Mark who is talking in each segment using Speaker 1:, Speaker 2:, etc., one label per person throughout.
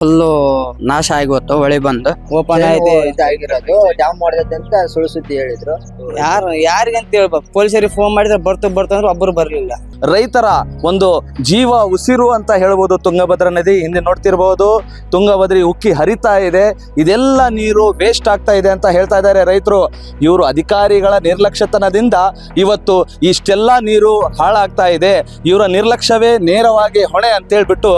Speaker 1: Full ನಾಶ ಆಗೋತ್ತು ಹೊಳೆ ಬಂದು
Speaker 2: ಓಪನ್ ಆಗಿರೋದು
Speaker 3: ಇದಾಗಿರೋದು. ಮಾಡ್ದೈತೆ ಅಂತ ಸುಳ್ಳು ಸುದ್ದಿ ಹೇಳಿದ್ರು.
Speaker 2: ಯಾರು ಯಾರಿಗಂತ ಹೇಳ್ಬೇಕು ಪೊಲೀಸರಿಗೆ ಫೋನ್ ಮಾಡಿದ್ರೆ ಬರ್ತು ಬರ್ತು ಅಂದ್ರೆ ಒಬ್ಬರು ಬರಲಿಲ್ಲ.
Speaker 4: ರೈತರ ಒಂದು ಜೀವ ಉಸಿರು ಅಂತ ಹೇಳ್ಬೋದು ತುಂಗಭದ್ರಾ ನದಿ. ಹಿಂದೆ ನೋಡ್ತಿರ್ಬೋದು ತುಂಗಭದ್ರಿ ಉಕ್ಕಿ ಹರಿತಾ ಇದೆ. ಇದೆಲ್ಲ ನೀರು ವೇಸ್ಟ್ ಆಗ್ತಾ ಇದೆ ಅಂತ ಹೇಳ್ತಾ ಇದ್ದಾರೆ ರೈತರು. ಇವರು ಅಧಿಕಾರಿಗಳ ನಿರ್ಲಕ್ಷ್ಯತನದಿಂದ ಇವತ್ತು ಇಷ್ಟೆಲ್ಲ ನೀರು ಹಾಳಾಗ್ತಾ ಇದೆ. ಇವರ ನಿರ್ಲಕ್ಷ್ಯವೇ ನೇರವಾಗಿ ಹೊಣೆ ಅಂತ ಹೇಳ್ಬಿಟ್ಟು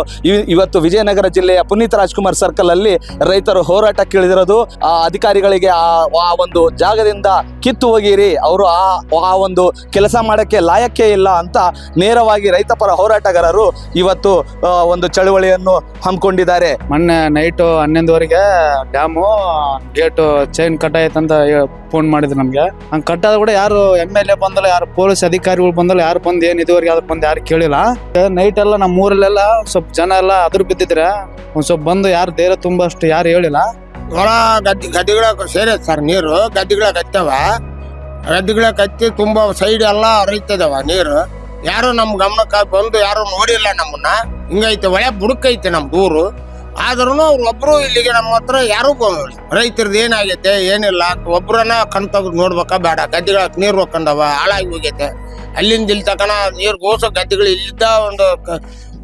Speaker 4: ಇವತ್ತು ವಿಜಯನಗರ ಜಿಲ್ಲೆಯ ಪುನೀತ್ ರಾಜ್ಕುಮಾರ್ ಸರ್ಕಲ್ ಅಲ್ಲಿ ರೈತರು ಹೋರಾಟ ಕೇಳಿದಿರೋದು, ಆ ಅಧಿಕಾರಿಗಳಿಗೆ ಆ ಆ ಒಂದು ಜಾಗದಿಂದ ಕಿತ್ತು ಹೋಗಿರಿ, ಅವರು ಆ ಆ ಒಂದು ಕೆಲಸ ಮಾಡಕ್ಕೆ ಲಾಯಕ್ಕೆ ಇಲ್ಲ ಅಂತ ನೇರವಾಗಿ ರೈತ ಪರ ಹೋರಾಟಗಾರರು ಇವತ್ತು ಒಂದು ಚಳುವಳಿಯನ್ನು ಹಮ್ಮಿಕೊಂಡಿದ್ದಾರೆ.
Speaker 2: ಮೊನ್ನೆ ನೈಟು ಹನ್ನೊಂದುವರೆಗೆ ಡ್ಯಾಮು ಗೇಟು ಚೈನ್ ಕಟ್ ಆಯ್ತಂತ ಫೋನ್ ಮಾಡಿದ್ರು ನಮ್ಗೆ. ಹಂಗೆ ಕಟ್ಟಾದ ಕೂಡ ಯಾರು ಎಂ ಎಲ್ ಎ ಬಂದಲ್ಲ, ಯಾರು ಪೊಲೀಸ್ ಅಧಿಕಾರಿಗಳು ಬಂದಲ್ಲ, ಯಾರು ಬಂದು ಏನು ಇದುವರೆಗೆ ಯಾವ್ದು ಬಂದು ಯಾರು ಕೇಳಿಲ್ಲ. ನೈಟ್ ಎಲ್ಲ ನಮ್ಮ ಊರಲ್ಲೆಲ್ಲ ಸ್ವಲ್ಪ ಜನ ಎಲ್ಲ ಅದ್ರ ಬಿದ್ದಿದ್ರೆ, ಒಂದ್ ಸ್ವಲ್ಪ ಬಂದು ಯಾರು ಧೈರ್ಯ ತುಂಬಷ್ಟು ಯಾರು ಹೇಳಿಲ್ಲ.
Speaker 5: ಹೊಲ, ಗದ್ದೆ, ಗದ್ದೆಗಳ ಸೇರಿ ಸರ್ ನೀರು, ಗದ್ದೆಗಳ ಕತ್ತವ. ಗದ್ದೆಗಳ ಕತ್ತಿ ತುಂಬಾ ಸೈಡ್ ಎಲ್ಲ ಹರಿತದವ ನೀರು. ಯಾರು ನಮ್ ಗಮನಕ್ಕೆ ಬಂದು ಯಾರು ನೋಡಿಲ್ಲ ನಮ್ಮನ್ನ. ಹಿಂಗೈತೆ ಒಳ್ಳೆ ಬುಡಕೈತೆ ನಮ್ ದೂರು ಆದ್ರೂ ಅವ್ರು ಒಬ್ರು ಇಲ್ಲಿಗೆ ನಮ್ಮ ಹತ್ರ ಯಾರು ಬಂದಿಲ್ಲ ರೈತರದ್ದು ಏನಾಗೈತೆ, ಏನಿಲ್ಲ. ಒಬ್ರನ್ನ ಕಣ್ ತೆಗ್ದು ನೋಡ್ಬೇಕಾ ಬೇಡ. ಗದ್ದೆಗಳ ನೀರು ಹೋಗ್ಕೊಂಡವ ಹಾಳಾಗಿ ಹೋಗೈತೆ. ಅಲ್ಲಿಂದ ಇಲ್ಲಿ ತಕನ ನೀರು ಗೋಸೋ ಗದ್ದೆಗಳು ಇಲ್ಲಿದ್ದ ಒಂದು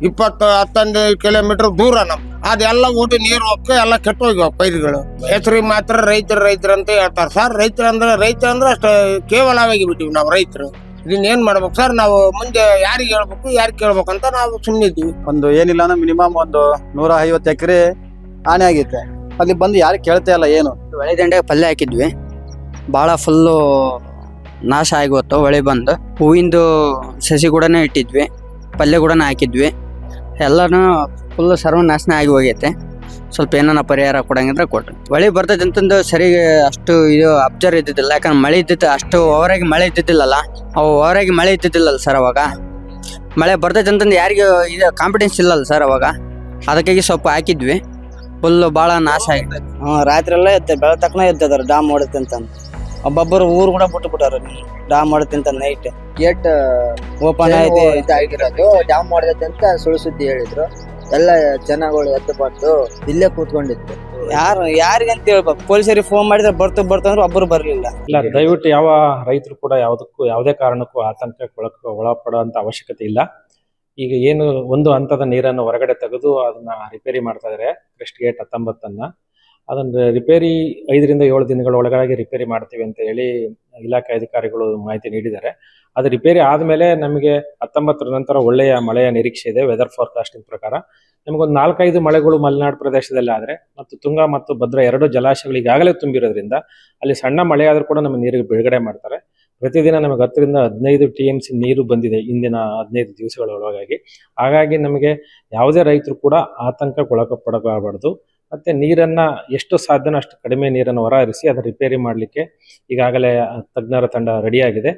Speaker 5: ಇಪ್ಪತ್ತು, ಹತ್ತೊಂದು ಕಿಲೋಮೀಟರ್ ದೂರ ನಮ್. ಅದೆಲ್ಲ ಊಟ ನೀರು ಹೋಗ್ಕ ಎಲ್ಲ ಕೆಟ್ಟು ಹೋಗ್ಯಾವ ಪೈರುಗಳು. ಹೆಸರಿಗೆ ಮಾತ್ರ ರೈತರು ರೈತರು ಅಂತ ಹೇಳ್ತಾರೆ. ಸರ್ ರೈತರು ಅಂದ್ರೆ ರೈತ ಅಂದ್ರೆ ಅಷ್ಟು ಕೇವಲವಾಗಿ ಬಿಟ್ಟಿವಿ ನಾವು ರೈತರು. ಇದನ್ನ ಏನ್ ಮಾಡ್ಬೇಕು? ಸರ್ ನಾವು ಮುಂದೆ ಯಾರಿಗೆ ಹೇಳ್ಬೇಕು ಯಾರಿಗೆ ಕೇಳ್ಬೇಕು ಅಂತ ನಾವು ಸುಮ್ಮನಿದ್ದೀವಿ
Speaker 6: ಒಂದು ಏನಿಲ್ಲ ಅಂದ್ರೆ ಮಿನಿಮಮ್ ಒಂದು ನೂರ ಐವತ್ತು ಎಕರೆ ಹಾನಿ ಆಗೈತೆ. ಅಲ್ಲಿ ಬಂದು ಯಾರು ಕೇಳ್ತಾ ಇಲ್ಲ ಏನು?
Speaker 1: ಹೊಳೆ ದಂಡೆಗೆ ಪಲ್ಯ ಹಾಕಿದ್ವಿ. ಭಾಳ ಫುಲ್ಲು ನಾಶ ಆಗಿವತ್ತು ಹೊಳೆ ಬಂದು. ಹೂವಿಂದು ಸಸಿ ಕೂಡ ಇಟ್ಟಿದ್ವಿ. ಪಲ್ಯ ಕೂಡ ಹಾಕಿದ್ವಿ. ಎಲ್ಲನೂ ಫುಲ್ಲು ಸರ್ವನಾಶನ ಆಗಿ ಹೋಗೈತೆ. ಸ್ವಲ್ಪ ಏನಾನ ಪರಿಹಾರ ಕೊಡಂಗಿದ್ರೆ ಕೊಡ್ರಿ. ಮಳೆ ಬರ್ತೈತೆ ಅಂತಂದು ಸರಿಗೆ ಅಷ್ಟು ಇದು ಅಬ್ಸರ್ ಇದ್ದಿದ್ದಿಲ್ಲ. ಯಾಕಂದ್ರೆ ಮಳೆ ಇದ್ದಿತ್ತು ಅಷ್ಟು ಓವರಾಗಿ ಮಳೆ ಇದ್ದಿದ್ದಿಲ್ಲಲ್ಲ. ಅವು ಓವರಾಗಿ ಮಳೆ ಇದ್ದಿದ್ದಿಲ್ಲಲ್ಲ ಸರ್ ಅವಾಗ. ಮಳೆ ಬರ್ತೈತೆ ಅಂತಂದು ಯಾರಿಗೂ ಇದು ಕಾಂಪಿಟೆನ್ಸ್ ಇಲ್ಲಲ್ಲ ಸರ್ ಅವಾಗ. ಅದಕ್ಕಾಗಿ ಸ್ವಲ್ಪ ಹಾಕಿದ್ವಿ. ಫುಲ್ಲು ಭಾಳ ನಾಶ ಆಗಿದೆ.
Speaker 2: ಹ್ಞೂ ರಾತ್ರಿ ಎಲ್ಲ ಎತ್ತೆ ಬೆಳತಕ್ಕನ ಎದ್ದದಾರ ಡ್ಯಾಮ್ ಮಾಡುತ್ತೆ ಅಂತ. ಒಬ್ಬೊಬ್ಬರು ಊರು ಕೂಡ ಬಿಟ್ಟು ಬಿಟ್ಟಾರ ಡ್ಯಾಮ್ ಹೊಡೆತಂತ ನೈಟ್
Speaker 3: ಗೇಟ್
Speaker 2: ಓಪನ್ ಆಯ್ತು?
Speaker 3: ಇದಾಗಿರೋದು? ಡ್ಯಾಮ್ ಮಾಡ್ದೈತೆ ಅಂತ ಸುಳ್ಳು ಸುದ್ದಿ ಹೇಳಿದ್ರು. ಎಲ್ಲ ಜನಗಳು ಎದ್ದು ಬಂದು ಇಲ್ಲೇ ಕೂತ್ಕೊಂಡಿದ್ರು.
Speaker 2: ಯಾರು ಯಾರಿಗಂತ ಹೇಳ್ಬೇಕು? ಪೊಲೀಸರಿಗೆ ಫೋನ್ ಮಾಡಿದ್ರೆ ಬರ್ತು ಬರ್ತು ಅಂದ್ರೆ ಒಬ್ಬರು ಬರಲಿಲ್ಲ.
Speaker 7: ಇಲ್ಲ ದಯವಿಟ್ಟು ಯಾವ ರೈತರು ಕೂಡ ಯಾವುದಕ್ಕೂ ಯಾವುದೇ ಕಾರಣಕ್ಕೂ ಆತಂಕಕ್ಕೆ ಒಳ ಒಳಪಡುವಂತ ಅವಶ್ಯಕತೆ ಇಲ್ಲ. ಈಗ ಏನು ಒಂದು ಹಂತದ ನೀರನ್ನು ಹೊರಗಡೆ ತೆಗೆದು ಅದನ್ನ ರಿಪೇರಿ ಮಾಡ್ತಾ ಇದ್ದಾರೆ ಕ್ರೆಸ್ಟ್ ಗೇಟ್ ಹತ್ತೊಂಬತ್ತನ್ನ. ಅದನ್ನ ರಿಪೇರಿ ಐದರಿಂದ ಏಳು ದಿನಗಳ ಒಳಗಾಗಿ ರಿಪೇರಿ ಮಾಡ್ತೀವಿ ಅಂತ ಹೇಳಿ ಇಲಾಖೆ ಅಧಿಕಾರಿಗಳು ಮಾಹಿತಿ ನೀಡಿದ್ದಾರೆ. ಅದು ರಿಪೇರಿ ಆದಮೇಲೆ ನಮಗೆ ಹತ್ತೊಂಬತ್ತರ ನಂತರ ಒಳ್ಳೆಯ ಮಳೆಯ ನಿರೀಕ್ಷೆ ಇದೆ ವೆದರ್ ಫಾರ್ಕಾಸ್ಟಿಂಗ್ ಪ್ರಕಾರ. ನಮಗೊಂದು ನಾಲ್ಕೈದು ಮಳೆಗಳು ಮಲೆನಾಡು ಪ್ರದೇಶದಲ್ಲಿ ಆದರೆ ಮತ್ತು ತುಂಗಾ ಮತ್ತು ಭದ್ರಾ ಎರಡು ಜಲಾಶಯಗಳು ಈಗಾಗಲೇ ತುಂಬಿರೋದ್ರಿಂದ ಅಲ್ಲಿ ಸಣ್ಣ ಮಳೆ ಆದರೂ ಕೂಡ ನಮಗೆ ನೀರಿಗೆ ಬಿಡುಗಡೆ ಮಾಡ್ತಾರೆ. ಪ್ರತಿದಿನ ನಮಗೆ ಹತ್ತರಿಂದ ಹದಿನೈದು ಟಿ ಎಂ ಸಿ ನೀರು ಬಂದಿದೆ ಇಂದಿನ ಹದಿನೈದು ದಿವಸಗಳ ಒಳಗಾಗಿ. ಹಾಗಾಗಿ ನಮಗೆ ಯಾವುದೇ ರೈತರು ಕೂಡ ಆತಂಕಕ್ಕೆ ಒಳಪಡಬಾರದು. ಮತ್ತೆ ನೀರನ್ನ ಎಷ್ಟು ಸಾಧ್ಯನೋ ಅಷ್ಟು ಕಡಿಮೆ ನೀರನ್ನು ಹೊರಹರಿಸಿ ಅದನ್ನ ರಿಪೇರಿ ಮಾಡಲಿಕ್ಕೆ ಈಗಾಗಲೇ ತಜ್ಞರ ತಂಡ ರೆಡಿಯಾಗಿದೆ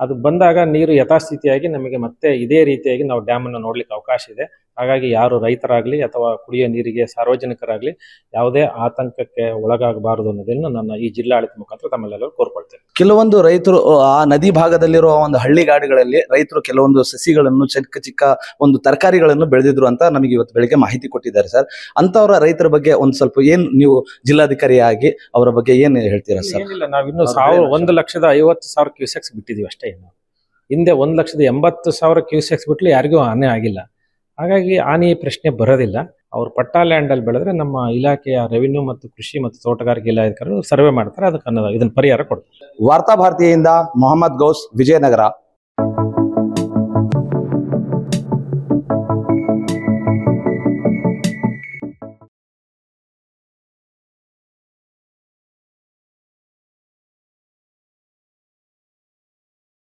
Speaker 7: ಅದು ಬಂದಾಗ ನೀರು ಯಥಾಸ್ಥಿತಿಯಾಗಿ ನಮಗೆ ಮತ್ತೆ ಇದೇ ರೀತಿಯಾಗಿ ನಾವು ಡ್ಯಾಮ್ ಅನ್ನು ನೋಡ್ಲಿಕ್ಕೆ ಅವಕಾಶ ಇದೆ. ಹಾಗಾಗಿ ಯಾರು ರೈತರಾಗಲಿ ಅಥವಾ ಕುಡಿಯೋ ನೀರಿಗೆ ಸಾರ್ವಜನಿಕರಾಗ್ಲಿ ಯಾವುದೇ ಆತಂಕಕ್ಕೆ ಒಳಗಾಗಬಾರದು ಅನ್ನೋದನ್ನು ನನ್ನ ಈ ಜಿಲ್ಲಾಡಳಿತ ಮುಖಾಂತರ ತಮ್ಮೆಲ್ಲರೂ ಕೋರ್ಕೊಳ್ತೇನೆ.
Speaker 4: ಕೆಲವೊಂದು ರೈತರು ಆ ನದಿ ಭಾಗದಲ್ಲಿರುವ ಒಂದು ಹಳ್ಳಿಗಾಡುಗಳಲ್ಲಿ ರೈತರು ಕೆಲವೊಂದು ಸಸಿಗಳನ್ನು ಚಿಕ್ಕ ಚಿಕ್ಕ ಒಂದು ತರಕಾರಿಗಳನ್ನು ಬೆಳೆದಿದ್ರು ಅಂತ ನಮಗೆ ಇವತ್ತು ಬೆಳಿಗ್ಗೆ ಮಾಹಿತಿ ಕೊಟ್ಟಿದ್ದಾರೆ ಸರ್. ಅಂತವರ ರೈತರ ಬಗ್ಗೆ ಒಂದು ಸ್ವಲ್ಪ ಏನು ನೀವು ಜಿಲ್ಲಾಧಿಕಾರಿಯಾಗಿ ಅವರ ಬಗ್ಗೆ ಏನು ಹೇಳ್ತೀರಾ ಸರ್?
Speaker 7: ಏನಿಲ್ಲ ನಾವು ಇನ್ನು
Speaker 4: ಅವ್ರ
Speaker 7: ಸಾವಿರ ಒಂದು ಲಕ್ಷದ ಐವತ್ತು ಸಾವಿರ ಕ್ಯೂಸೆಕ್ಸ್ ಬಿಟ್ಟಿದೀವಿ ಅಷ್ಟೇ ಇನ್ನು. ಹಿಂದೆ ಒಂದು ಲಕ್ಷದ ಎಂಬತ್ತು ಸಾವಿರ ಕ್ಯೂಸೆಕ್ಸ್ ಬಿಟ್ಲಿ ಯಾರಿಗೂ ಹಾನಿ ಆಗಿಲ್ಲ. ಹಾಗಾಗಿ ಹಾನಿ ಪ್ರಶ್ನೆ ಬರೋದಿಲ್ಲ. ಅವ್ರು ಪಟ್ಟಾ ಲ್ಯಾಂಡ್ ಅಲ್ಲಿ ಬೆಳೆದ್ರೆ ನಮ್ಮ ಇಲಾಖೆಯ ರೆವಿನ್ಯೂ ಮತ್ತು ಕೃಷಿ ಮತ್ತು ತೋಟಗಾರಿಕೆ ಇಲಾಖೆಗಳು ಸರ್ವೆ ಮಾಡ್ತಾರೆ, ಅದಕ್ಕೆ ಅನ್ನೋದು ಇದನ್ನ ಪರಿಹಾರ ಕೊಡ್ತಾರೆ.
Speaker 4: ವಾರ್ತಾ ಭಾರತಿಯಿಂದ ಮೊಹಮ್ಮದ್ ಗೌಸ್ ವಿಜಯನಗರ.